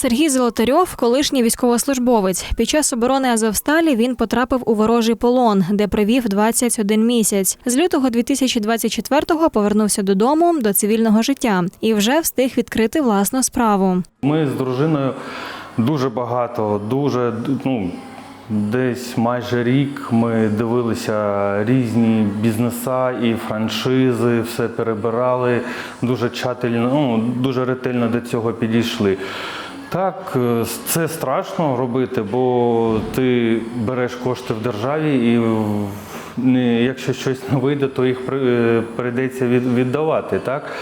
Сергій Золотарьов, колишній військовослужбовець. Під час оборони Азовсталі він потрапив у ворожий полон, де провів 21 місяць. З лютого 2024-го повернувся додому до цивільного життя і вже встиг відкрити власну справу. Ми з дружиною дуже багато, дуже ну. Десь майже рік ми дивилися різні бізнеса і франшизи, все перебирали, дуже тщательно, ну, дуже ретельно до цього підійшли. Так, е, це страшно робити, бо ти береш кошти в державі і якщо щось не вийде, то їх е, прийдеться віддавати. Так?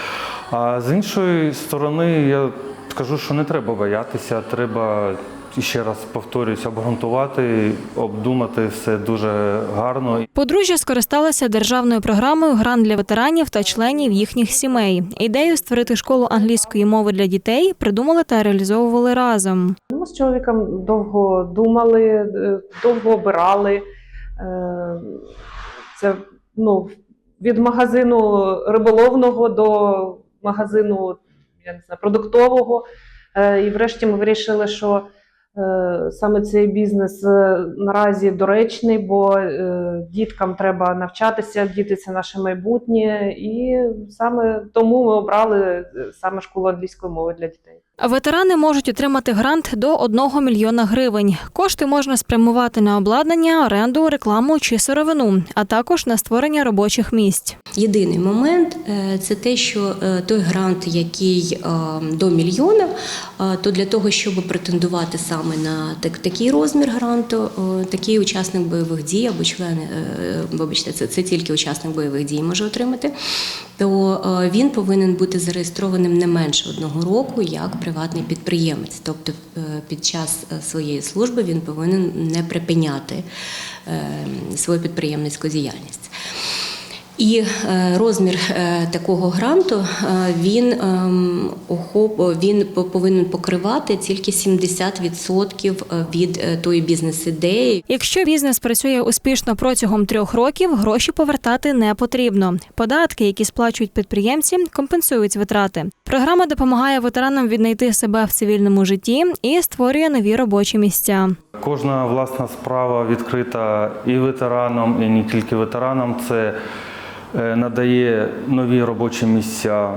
А з іншої сторони, я скажу, що не треба боятися, треба. Ще раз повторюсь, обґрунтувати, обдумати все дуже гарно. Подружжя скористалося державною програмою Грант для ветеранів та членів їхніх сімей. Ідею створити школу англійської мови для дітей придумали та реалізовували разом. Ми з чоловіком довго думали, е, довго обирали. Е, Це ну, від магазину риболовного до магазину я не знаю, продуктового. Е, І врешті ми вирішили, що саме цей бізнес е, наразі доречний, бо е, діткам треба навчатися, діти це наше майбутнє. І саме тому ми обрали е, саме школу англійської мови для дітей. Ветерани можуть отримати грант до 1 мільйона гривень. Кошти можна спрямувати на обладнання, оренду, рекламу чи сировину, а також на створення робочих місць. Єдиний момент е, це те, що е, той грант, який е, до мільйона, то для того, щоб претендувати саме на такий розмір гранту, такий учасник бойових дій або член, вибачте, це, це тільки учасник бойових дій може отримати, то він повинен бути зареєстрованим не менше одного року як приватний підприємець. Тобто е, під час е, своєї служби він повинен не припиняти е, свою підприємницьку діяльність. І е, розмір е, такого гранту е, він ем, охоп, він по- повинен покривати тільки 70% від тої бізнес-ідеї, Якщо бізнес працює успішно протягом трьох років, гроші повертати не потрібно. Податки, які сплачують підприємці, компенсують витрати. Програма допомагає ветеранам віднайти себе в цивільному житті і створює нові робочі місця. Кожна власна справа відкрита і ветеранам, і не тільки ветеранам. Це надає нові робочі місця.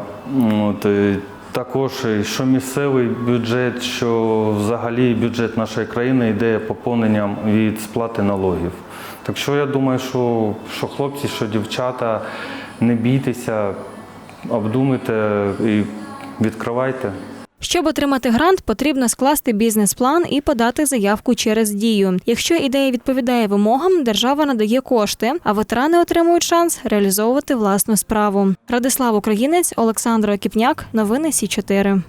От, е, також що місцевий бюджет, що взагалі бюджет нашої країни йде поповненням від сплати налогів. Так що я думаю, що, що хлопці, що дівчата, не бійтеся, обдумайте і відкривайте. Щоб отримати грант, потрібно скласти бізнес-план і подати заявку через дію. Якщо ідея відповідає вимогам, держава надає кошти, а ветерани отримують шанс реалізовувати власну справу. Радислав Українець, Олександр Окіпняк, новини Сі 4